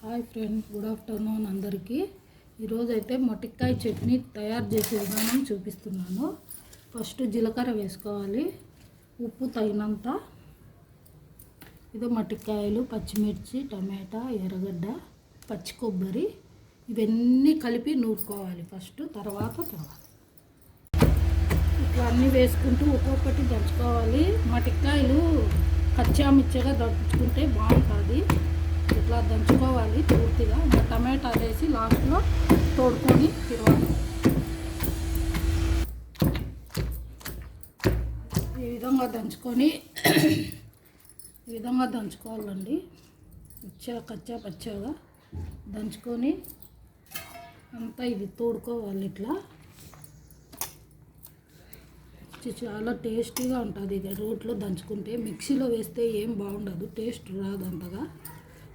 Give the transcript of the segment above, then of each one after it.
Hi friend good afternoon అందరికీ. ఈరోజు అయితే మొటిక్కాయ చట్నీ తయారు చేసే విధానం చూపిస్తున్నాను. ఫస్ట్ జీలకర్ర వేసుకోవాలి. ఉప్పు తగినంత ఇదో మట్టికాయలు పచ్చిమిర్చి టమాటా ఎర్రగడ్డ పచ్చి కొబ్బరి ఇవన్నీ కలిపి నూరుకోవాలి ఫస్ట్ తర్వాత తర్వాత. ఇట్లా అన్నీ వేసుకుంటూ ఒక్కొక్కటి దంచుకోవాలి. మటిక్కాయలు కచ్చామిచ్చగా దంచుకుంటే బాగుంటుంది. ఇట్లా దంచుకోవాలి పూర్తిగా. ఇంకా టమాటా వేసి లాస్ట్లో తోడుకొని తిరవాలి ఈ విధంగా దంచుకొని ఈ విధంగా దంచుకోవాలండి. పచ్చా కచ్చా పచ్చాగా దంచుకొని అంతా ఇది తోడుకోవాలి ఇట్లా. చాలా టేస్టీగా ఉంటుంది ఇది. రోట్లో దంచుకుంటే మిక్సీలో వేస్తే ఏం బాగుండదు. టేస్ట్ రాదు అంతగా.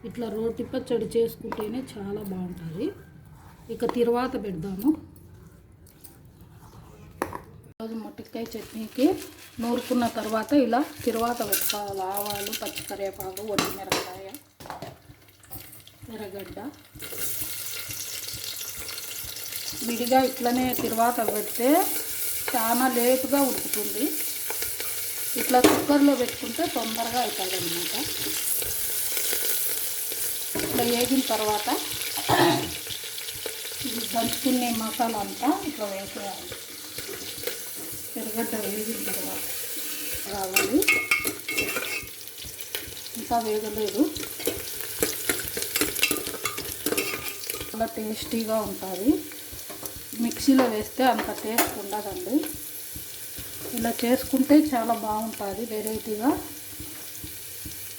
ఇట్లా రోటి పచ్చడి చేసుకుంటేనే చాలా బాగుంటుంది. ఇక తిరువాత పెడదాము. రోజు మొట్టికాయ చట్నీకి నూరుకున్న తర్వాత ఇలా తిరువాత పెట్టుకోవాలి. ఆవాలు పచ్చికరేపాకు వడ్డి మిరపకాయ ఎర్రగడ్డ. విడిగా ఇట్లనే తిరువాత పెడితే చాలా లేటుగా ఉడుకుతుంది. ఇట్లా కుక్కర్లో పెట్టుకుంటే తొందరగా అవుతుంది అన్నమాట ఇట్లా వేగిన తర్వాత దంచుకునే మసాలా అంతా ఇట్లా వేసేయాలి. ఎర్రగడ్డ వేగిన తర్వాత రావాలి. ఇంకా వేగలేదు. చాలా టేస్టీగా ఉంటుంది. మిక్సీలో వేస్తే అంత టేస్ట్ ఉండదండి. ఇలా చేసుకుంటే చాలా బాగుంటుంది వెరైటీగా.